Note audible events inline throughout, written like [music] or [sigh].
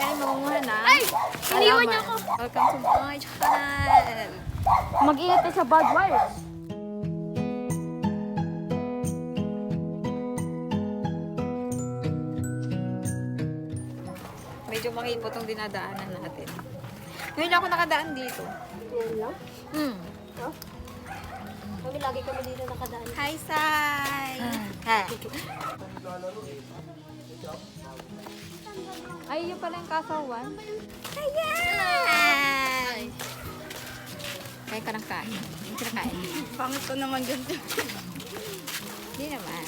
ay mamunguha na. Ay! Iniwan niyo Halaman. Welcome to my channel. Tayo sa bad vibes. Medyo makipot ang dinadaanan natin. Ngayon lang ako nakadaan dito. Yan lang. Hmm. Kami lagi kami dito nakadaan. Hi, Sai! Hi. [laughs] Ay, yun pala yung kasawan. Ayan! Kaya ka ng kain. Hindi ka nakain. Pangit ko naman dyan. Hindi naman.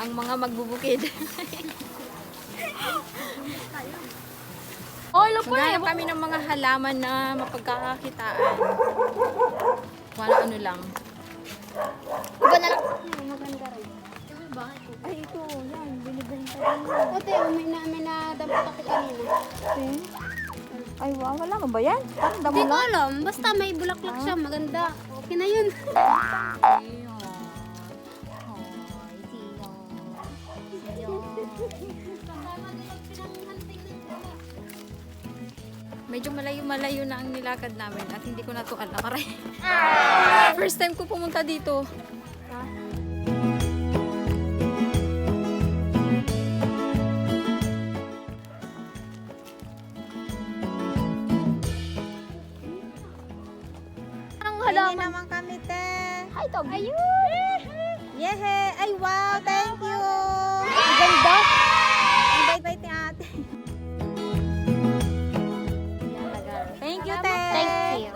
Ang mga magbubukid. Oh, ilo pa. Maghanap kami ng mga halaman na mapagkakakitaan. Wala ano lang. Iba na lang. Maganda rin. Ay, ito. Yan. Binibenta Ate, oh, may na, nadampot ako kanina. Ay, wow. Wala mo ba yan? Parang damo Hindi ko lang. alam. Basta may bulaklak siya. Maganda. Okay na yun. [laughs] Medyo malayo-malayo na ang nilakad namin at hindi ko na to alam. Aray. First time ko pumunta dito. Halaman naman kami, te. Hi, Toby. Ayun! Yehe! Ay, wow! Thank you! Ang ganda. Ang bait-bait ni ate. Thank you, te. Thank you.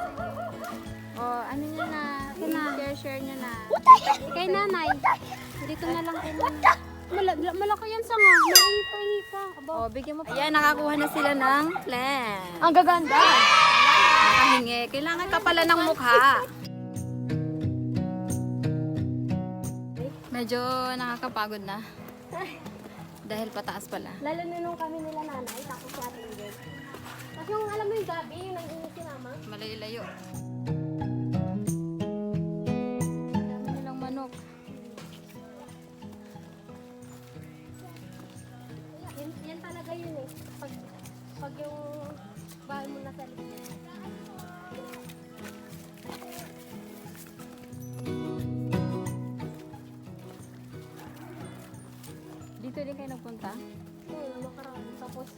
Oh, ano niya na? na. Share-share niya na. Kay nanay. Dito na lang kay nanay. Mala, malaki yan sa nga. Maingi pa, ingi pa. Aba. Oh, bigyan mo pa. Ayan, nakakuha na sila ng plan. Ang gaganda. Nakahingi. Kailangan ka pala ng mukha. Medyo nakakapagod na. Dahil pataas pala. Lalo na nung kami nila nanay, tapos sa atin din. Tapos yung alam mo yung gabi, yung nag-inis si mama. Malayo-layo. Dito din kayo nagpunta? Hmm, makaraan. Tapos.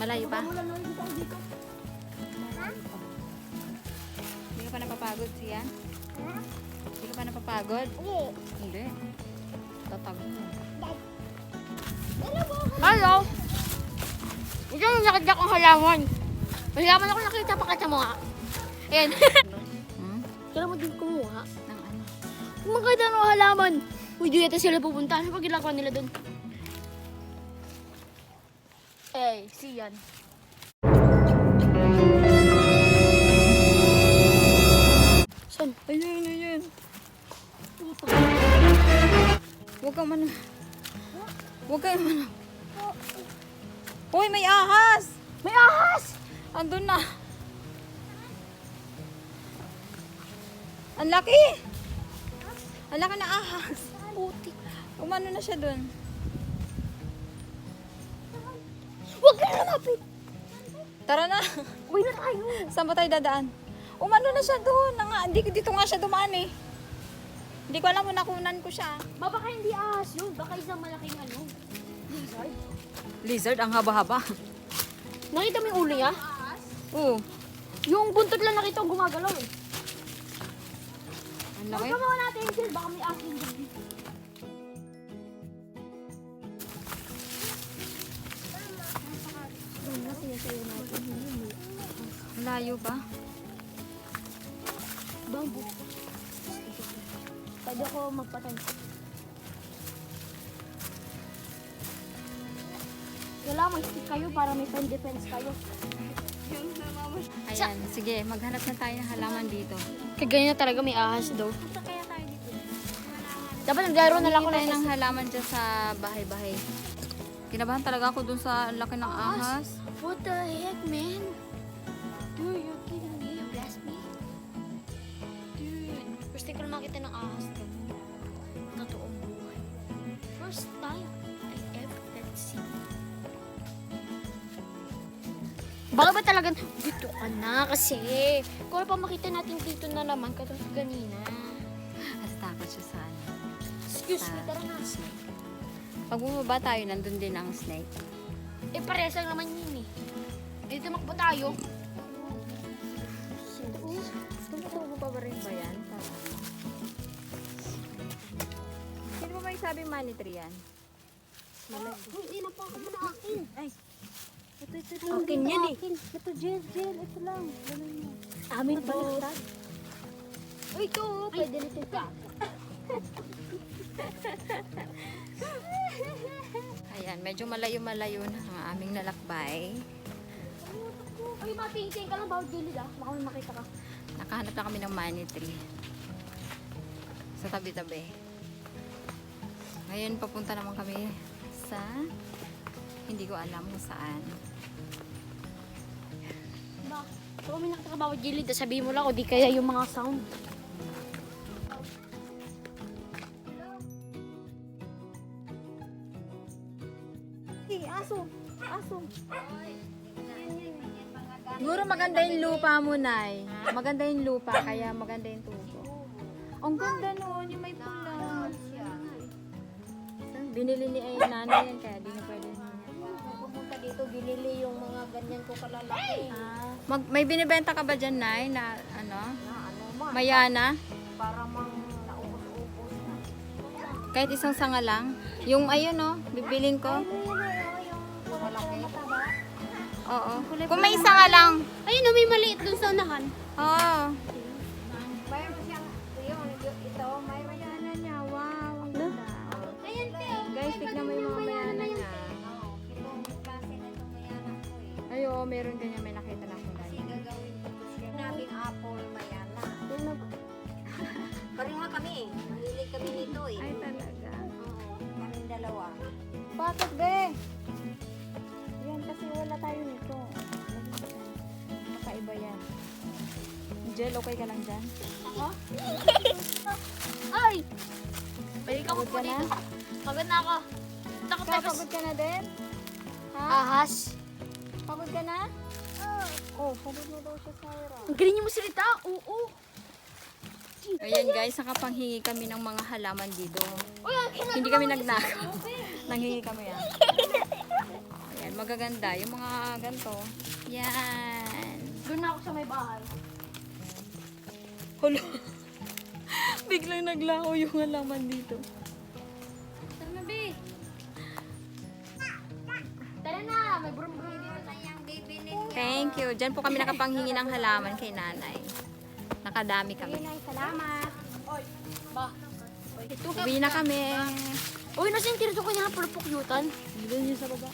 Malayo pa? Siya? Hindi ka pa napapagod? Hindi. Hindi. Tatag mo. Hello! Ito yung nakita kong halaman. Halaman ako nakita, pakita mo nga. Ayan. Hmm? Kailan mo din kumuha? Ano? Kung magkita ng halaman, uy, di yata sila pupunta. Ano pa ginagawa nila doon? Eh, siyan. Saan? Ayun, ayun. Huwag kang man... Huwag kang man... Uy, may ahas! May ahas! Andun na. Ang laki! Ang laki na ahas. Puti. Umano na siya dun. Huwag ka na lumapit! Tara na. Uwi na tayo! Saan ba tayo dadaan? Umano na siya doon. Na nga, hindi, dito nga siya dumaan eh. Hindi ko alam kung nakunan ko siya. Ba, baka hindi ahas yun. Baka isang malaking ano. Lizard. Lizard, ang haba-haba. Nakita mo yung ulo niya? Oo. Yung buntot lang nakita ko gumagalaw eh. Ang Huwag laki. mga natin, sir. Baka may ahas yung dito. Layo ba? Bambu. Pwede ako magpatay. Wala, mag-stick kayo para may pen defense kayo. Ayan, sige, maghanap na tayo ng halaman dito. Kagaya na talaga may ahas daw. Punta kaya tayo dito. Dapat naglaro na lang ako ng halaman dyan sa bahay-bahay. Kinabahan talaga ako dun sa laki ng ahas. What the heck, man? Dude, first time ko na makita ng ahas ko. Totoong buhay. First time I ever had seen. Baka ba talagang dito ka na kasi? Kung ano pa makita natin dito na naman katulad ganina. At takot siya sa ano. Excuse me, tara na. snake. Pag bumaba tayo, nandun din ang snake. Eh, parehas lang naman yun eh. Dito makbo tayo. Tumutubo pa ba rin ba yan? May sabi money tree yan? Hindi na pa ako na akin. Ay, ito, ito, ito. Akin yan eh. Ito, gel, gel. Ito lang. Ganun mo. Amin to. Uy, ito. Pwede nito ka. Ayan, medyo malayo-malayo na ang aming nalakbay. Uy, matingting ka lang bawat gilid ah. Baka may makita ka. Nakahanap na kami ng money tree. Sa tabi-tabi. Ngayon, papunta naman kami sa... Hindi ko alam kung saan. Ba? Kung may nakita ka bawat gilid, sabihin mo lang o di kaya yung mga sound. Hey, aso! Aso! Siguro maganda yung lupa mo, Nay. Maganda yung lupa, kaya maganda yung tubo. Ang ganda noon, yung may pula. Binili ni ay nanay yan, kaya di na pwede niya. Pupunta dito, binili yung mga ganyan ko kalalaki. Ah, Mag, may binibenta ka ba dyan, Nay, na ano? na ano ma, Mayana? para mang naupos-upos na. Kahit isang sanga lang. Yung ayun, oh, bibilin ko. Malaki. Oo. Kung may isa nga lang. Ayun, no, may maliit dun sa unahan. Oo. Mayroon Jel, okay ka lang dyan? [laughs] Ay! Pwede ka Pagod po ka na? dito. Pagod na ako. Takot Ikaw, na pagod ka na din? Ha? Ahas. Pagod ka na? Oh, pagod na daw siya, Syra. Ang galing niyo mo salita. Oo. Ayan guys, nakapanghingi kami ng mga halaman dito. Uy, ang kinagawa Hindi kami nagnakaw. Nanghingi kami yan. Ayan, magaganda. Yung mga ganito. Yan. Doon na ako sa may bahay. Hulo. [laughs] Biglang naglako yung halaman dito. Tara na, be. Tara na, may brum-brum dito tayong bibilin. Thank you. Diyan po kami nakapanghingi ng halaman kay nanay. Nakadami kami. Ay, salamat. Oy, ba. Uwi na kami. Uy, nasa yung tirito ko niya pulupukyutan. Doon yun sa baba.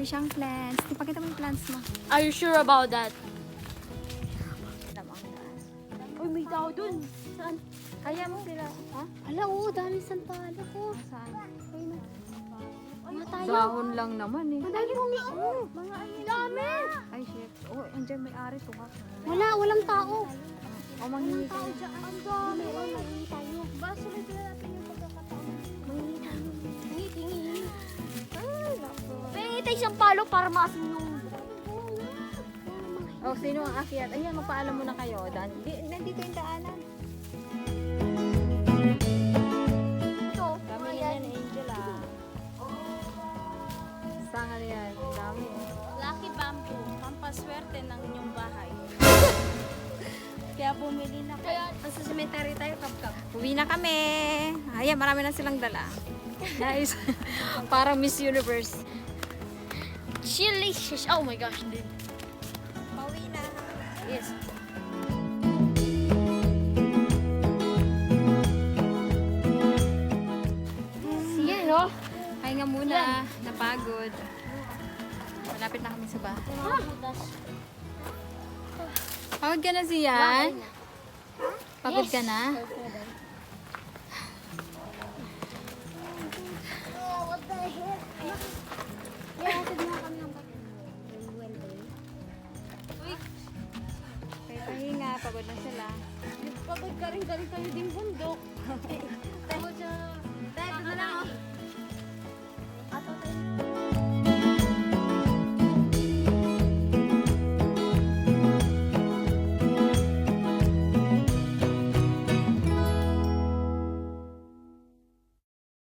Marami siyang plants. Ipakita mo yung plants mo. Are you sure about that? Uy, may tao dun. Saan? Kaya mo sila. Ha? Ala, oo, dami sampalo ko. Saan? Ayun na. Mga tayo. Dahon lang naman eh. Ang dami kong oo. Mga ayun. Dami. Ay shit. Oh, andyan may ari to Wala, walang tao. O, manghingi ka. Tao dyan. Ang dami. Oh, mangingi tayo. Ba, sunod na natin yung pagkakataon. Mangingi tayo. Hingi, hingi. Ay, naku. Tayo isang palo para maasin yung... Oh, sino ang akyat? Ayan, magpaalam muna kayo. Dan, di, nandito yung daanan. Ito. Dami mga yan, Angel ah. Sanga yan. Dami. Lucky Bamboo, pampaswerte ng inyong bahay. [laughs] Kaya bumili na Kaya, nasa cemetery tayo, kap-kap. Uwi na kami. Ayan, marami na silang dala. Nice. [laughs] Parang Miss Universe. Shish. Oh my gosh, dude. Pauwi na. Yes. Sige, no? muna. Napagod. Malapit na kami sa bahay. Pagod ka na siyan? Pagod ka na? Kaya pagod na sila. Pagod ka rin, galing kayo din bundok. [laughs] Pagod siya. Pagod na lang. Ato tayo.